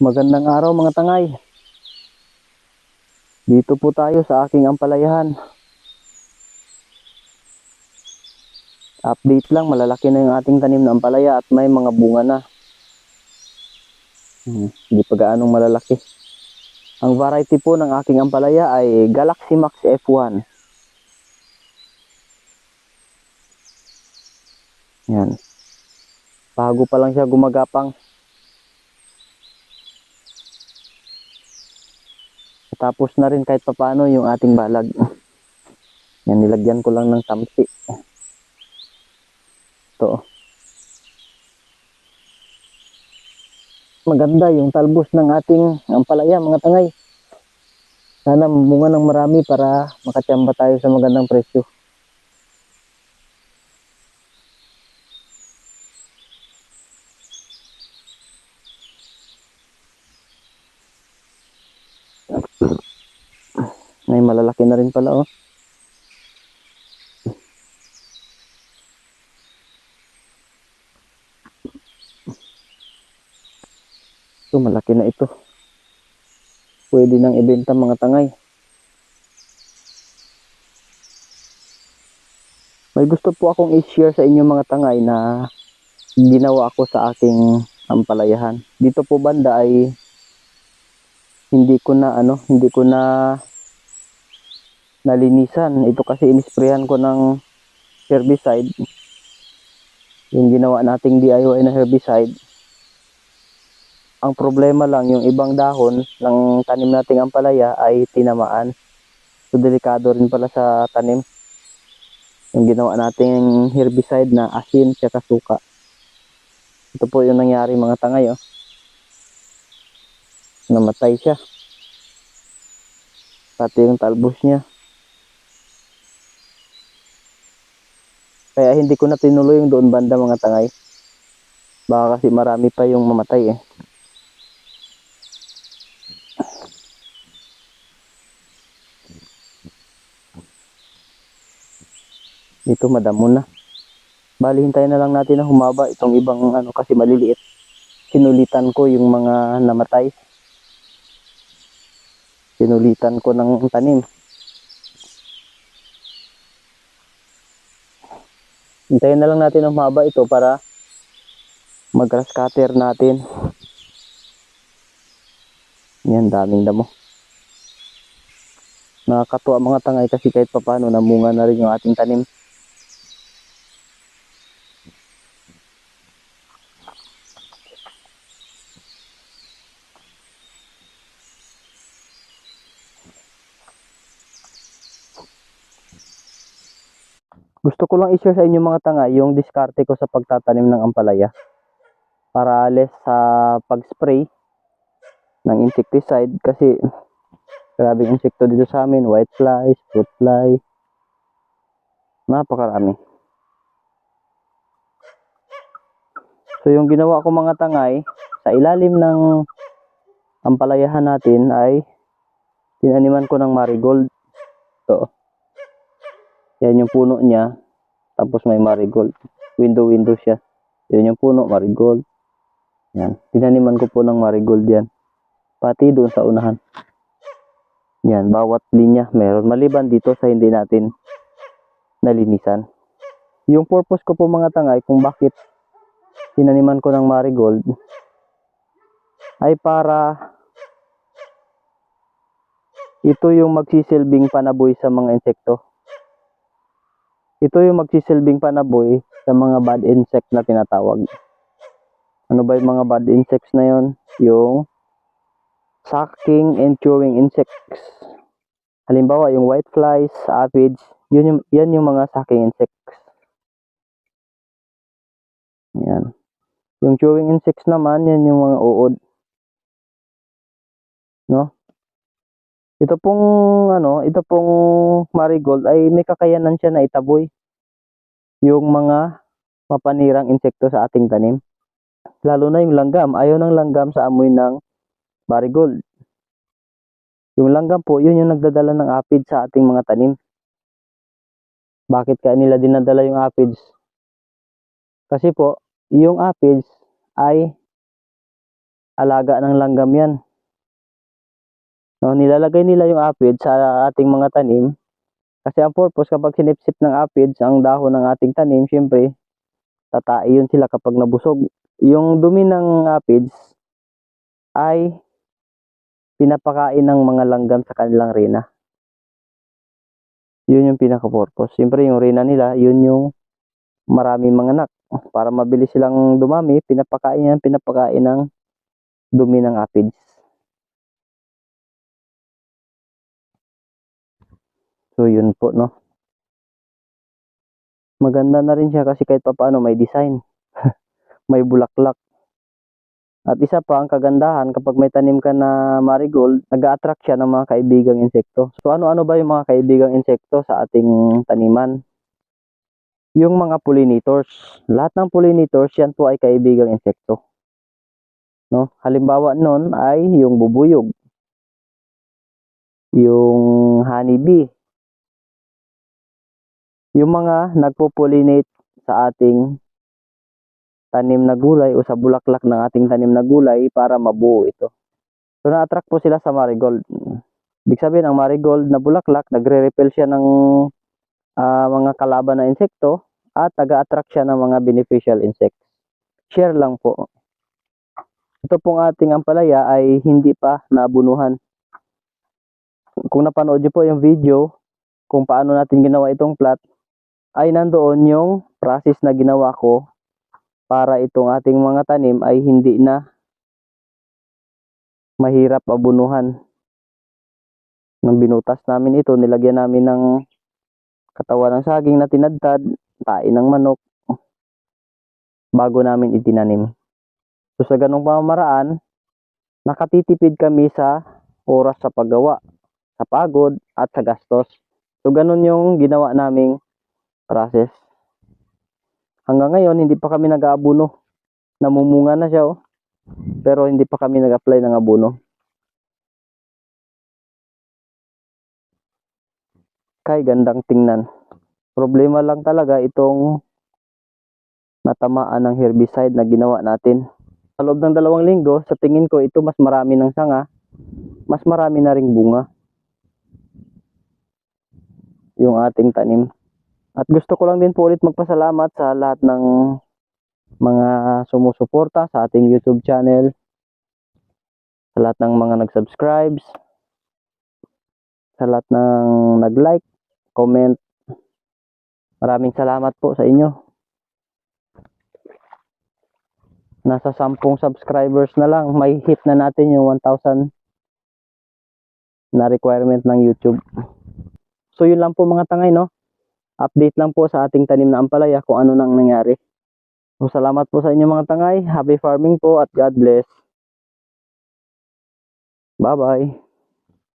Magandang araw mga tangay. Dito po tayo sa aking ampalayahan. Update lang, malalaki na yung ating tanim na ampalaya at may mga bunga na. Hmm, hindi pa gaanong malalaki. Ang variety po ng aking ampalaya ay Galaxy Max F1. Yan. Bago pa lang siya gumagapang. Tapos na rin kahit papano yung ating balag. Yan, nilagyan ko lang ng tamsi. Ito. Maganda yung talbos ng ating ampalaya, mga tangay. Sana bunga ng marami para makatsamba tayo sa magandang presyo. May malalaki na rin pala oh. Ito malaki na ito. Pwede nang ibenta mga tangay. May gusto po akong i-share sa inyo mga tangay na ginawa ko sa aking ampalayahan. Dito po banda ay hindi ko na ano, hindi ko na nalinisan. Ito kasi inisprayan ko ng herbicide. Yung ginawa nating DIY na herbicide. Ang problema lang, yung ibang dahon ng tanim nating ampalaya ay tinamaan. So, delikado rin pala sa tanim. Yung ginawa nating herbicide na asin at suka. Ito po yung nangyari mga tangay. Oh. Namatay siya. Pati yung talbos niya. Kaya hindi ko na tinuloy yung doon banda mga tangay. Baka kasi marami pa yung mamatay eh. Ito madamo na. Bali hintayin na lang natin na humaba itong ibang ano kasi maliliit. Sinulitan ko yung mga namatay. Sinulitan ko ng tanim. Hintayin na lang natin na humaba ito para mag-grass cutter natin. Yan, daming damo. Nakakatuwa mga tangay kasi kahit papano namunga na rin yung ating tanim. Gusto ko lang i-share sa inyo mga tanga yung diskarte ko sa pagtatanim ng ampalaya. Para less sa pag-spray ng insecticide kasi grabing insekto dito sa amin, white flies, fruit fly. Napakarami. So yung ginawa ko mga tangay sa ilalim ng ampalayahan natin ay tinaniman ko ng marigold. So, yan yung puno niya. Tapos may marigold. Window-window siya. Yan yung puno, marigold. Yan. Tinaniman ko po ng marigold yan. Pati doon sa unahan. Yan, bawat linya meron. Maliban dito sa hindi natin nalinisan. Yung purpose ko po mga tangay kung bakit tinaniman ko ng marigold ay para ito yung magsisilbing panaboy sa mga insekto. Ito yung magsisilbing panaboy sa mga bad insect na tinatawag. Ano ba yung mga bad insects na yon? Yung sucking and chewing insects. Halimbawa, yung white flies, aphids, yun yung, yan yung mga sucking insects. Yan. Yung chewing insects naman, yan yung mga uod. No? Ito pong ano, ito pong marigold ay may kakayanan siya na itaboy yung mga mapanirang insekto sa ating tanim. Lalo na yung langgam, ayaw ng langgam sa amoy ng marigold. Yung langgam po, yun yung nagdadala ng aphids sa ating mga tanim. Bakit kaya nila dinadala yung aphids? Kasi po, yung aphids ay alaga ng langgam yan. No, nilalagay nila yung aphids sa ating mga tanim. Kasi ang purpose kapag sinipsip ng aphids ang dahon ng ating tanim, syempre, tatai yun sila kapag nabusog. Yung dumi ng aphids ay pinapakain ng mga langgam sa kanilang rena. Yun yung pinaka-purpose. Siyempre yung rena nila, yun yung maraming mga anak. Para mabilis silang dumami, pinapakain yan, pinapakain ng dumi ng aphids. So yun po no. Maganda na rin siya kasi kahit papaano may design. may bulaklak. At isa pa ang kagandahan kapag may tanim ka na marigold, nag-attract siya ng mga kaibigang insekto. So ano-ano ba yung mga kaibigang insekto sa ating taniman? Yung mga pollinators. Lahat ng pollinators yan po ay kaibigang insekto. No? Halimbawa nun ay yung bubuyog, yung honeybee, yung mga nagpo-pollinate sa ating tanim na gulay o sa bulaklak ng ating tanim na gulay para mabuo ito. So na-attract po sila sa marigold. Ibig sabihin, ang marigold na bulaklak, nagre-repel siya ng ah, mga kalaban na insekto at nag-attract siya ng mga beneficial insects. Share lang po. Ito pong ating ampalaya ay hindi pa nabunuhan. Kung napanood niyo po yung video kung paano natin ginawa itong plot, ay nandoon yung process na ginawa ko para itong ating mga tanim ay hindi na mahirap abunuhan. Nang binutas namin ito, nilagyan namin ng katawan ng saging na tinadtad, tain ng manok, bago namin itinanim. So sa ganong pamamaraan, nakatitipid kami sa oras sa paggawa, sa pagod at sa gastos. So ganun yung ginawa naming process. Hanggang ngayon, hindi pa kami nag-aabuno. Namumunga na siya, oh. Pero hindi pa kami nag-apply ng abono. Kay gandang tingnan. Problema lang talaga itong natamaan ng herbicide na ginawa natin. Sa loob ng dalawang linggo, sa tingin ko ito mas marami ng sanga, mas marami na ring bunga. Yung ating tanim. At gusto ko lang din po ulit magpasalamat sa lahat ng mga sumusuporta sa ating YouTube channel, sa lahat ng mga nag-subscribes, sa lahat ng nag-like, comment. Maraming salamat po sa inyo. Nasa 10 subscribers na lang, may hit na natin yung 1,000 na requirement ng YouTube. So yun lang po mga tangay, no? Update lang po sa ating tanim na ampalaya kung ano nang nangyari. So, salamat po sa inyo mga tangay. Happy farming po at God bless. Bye-bye.